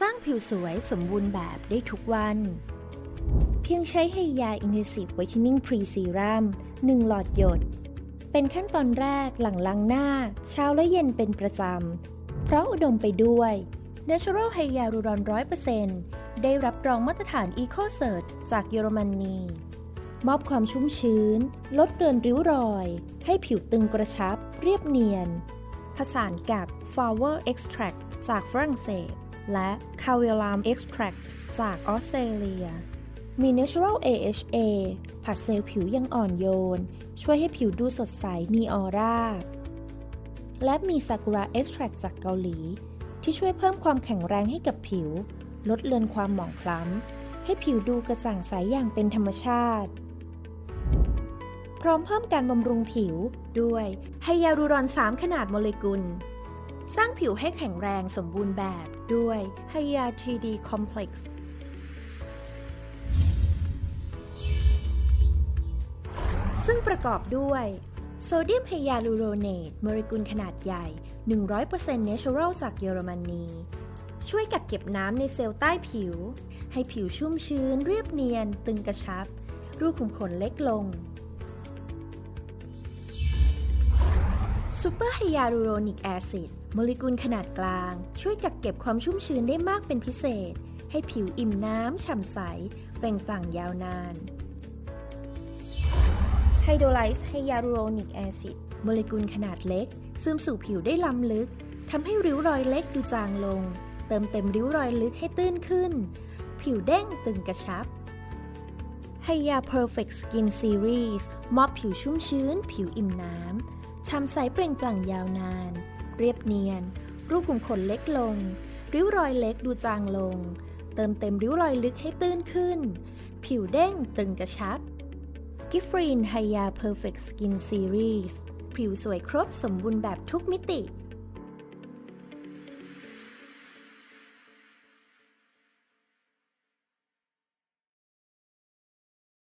สร้างผิวสวยสมบูรณ์แบบได้ทุกวัน เพียงใช้ไฮยา Intensive Whitening Pre Serum 1หลอดหยด เป็นขั้นตอนแรกหลังล้างหน้า เช้าและเย็นเป็นประจำ เพราะอุดมไปด้วย Natural Hyaluron 100%ได้รับรองมาตรฐาน Eco Cert จากเยอรมนี มอบความชุ่มชื้น ลดเรือนริ้วรอย ให้ผิวตึงกระชับ เรียบเนียน ผสานกับ Flower Extract จากฝรั่งเศส และ c a v e l a m Extract จากออสเตรเลีย มี Natural AHA ผัดเซลล์ผิวยังอ่อนโยน ช่วยให้ผิวดูสดใสมีออร่า และมี Sakura Extract จากเกาหลี ที่ช่วยเพิ่มความแข็งแรงให้กับผิว ลดเลือนความหมองคล้ำ ให้ผิวดูกระจ่างใสอย่างเป็นธรรมชาติ พร้อมเพิ่มการบำรุงผิวด้วยไฮยาลูรอน 3 ขนาดโมเลกุล สร้างผิวให้แข็งแรงสมบูรณ์แบบด้วยไฮยา 3D Complex ซึ่งประกอบด้วยโซเดียมไฮยาลูโรเนตโมเลกุลขนาดใหญ่ 100% Natural จากเยอรมนี ช่วยกักเก็บน้ำในเซลล์ใต้ผิว ให้ผิวชุ่มชื้น เรียบเนียน ตึงกระชับ รูขุมขนเล็กลง ซูเปอร์ไฮยาลูโรนิกแอซิดโมเลกุลขนาดกลาง ช่วยกักเก็บความชุ่มชื้นได้มากเป็นพิเศษ ให้ผิวอิ่มน้ำฉ่ำใส เปล่งปลั่งยาวนานไฮโดรไลซ์ไฮยาลูโรนิกแอซิดโมเลกุลขนาดเล็ก ซึมสู่ผิวได้ล้ำลึกทำให้ริ้วรอยเล็กดูจางลง เติมเต็มริ้วรอยลึกให้ตื้นขึ้น ผิวเด้งตึงกระชับไฮยา Perfect Skin Series มอบผิวชุ่มชื้น ผิวอิ่มน้ำ ฉ่ำใสเปล่งปลั่งยาวนาน เรียบเนียน รูปขุมขนเล็กลง ริ้วรอยเล็กดูจางลง เติมเต็มริ้วรอยลึกให้ตื้นขึ้น ผิวเด้งตึงกระชับ กิฟรีนไฮยา Perfect Skin Series ผิวสวยครบสมบูรณ์แบบทุกมิติ